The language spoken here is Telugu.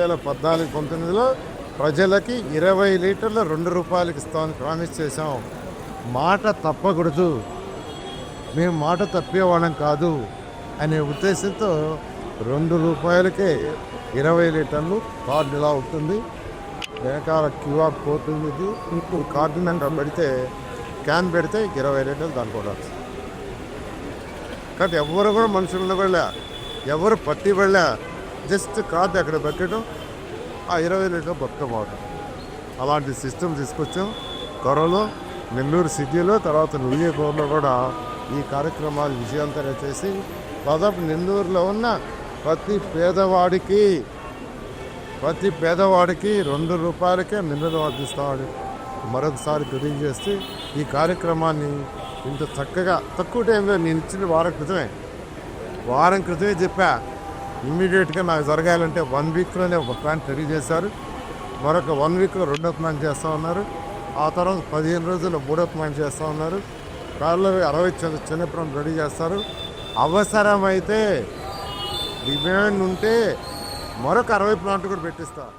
వేల పద్నాలుగు పంతొమ్మిదిలో ప్రజలకి ఇరవై లీటర్లు రెండు రూపాయలకి ఇస్తామని ప్రామిస్ చేశాం. మాట తప్పకూడదు. మేము మాట తప్పేవాళ్ళం కాదు అనే ఉద్దేశంతో రెండు రూపాయలకే ఇరవై లీటర్లు కార్డు ఇలా ఉంటుంది. వెనకాల క్యూఆర్ కోడ్ ఉంది. కార్డు నెంబర్ పెడితే క్యాన్ పెడితే ఇరవై లీటర్లు దానికి కూడా కాబట్టి ఎవరు కూడా మనుషులను కూడా ఎవరు పట్టి వెళ్ళా జస్ట్ కార్డు అక్కడ పెట్టడం ఆ ఇరవై లీటర్ మొత్తం అవడం అలాంటి సిస్టమ్ తీసుకొచ్చాం. త్వరలో నెల్లూరు సిటీలో తర్వాత విజయపూర్లో కూడా ఈ కార్యక్రమాలు విజయవంతంగా చేసి దాదాపు నెల్లూరులో ఉన్న ప్రతి పేదవాడికి ప్రతి పేదవాడికి రెండు రూపాయలకే మినరల్ అందిస్తామని మరొకసారి తెలియజేస్తే ఈ కార్యక్రమాన్ని ఇంత చక్కగా తక్కువ టైంలో నేను ఇచ్చిన వారం క్రితమే వారం క్రితమే చెప్పా. ఇమ్మీడియట్గా నాకు జరగాలంటే వన్ వీక్లోనే ఒక ప్లాన్ రెడీ చేశారు. మరొక వన్ వీక్లో రెండో ప్లాన్ చేస్తూ ఉన్నారు. ఆ తర్వాత పదిహేను రోజుల్లో మూడో ప్లాన్ చేస్తూ ఉన్నారు. కాళ్ళు అరవై చిన్న చిన్నప్పుడు రెడీ చేస్తారు. అవసరమైతే డిమాండ్ ఉంటే మరొక అరవై ప్లాంట్ కూడా పెట్టిస్తారు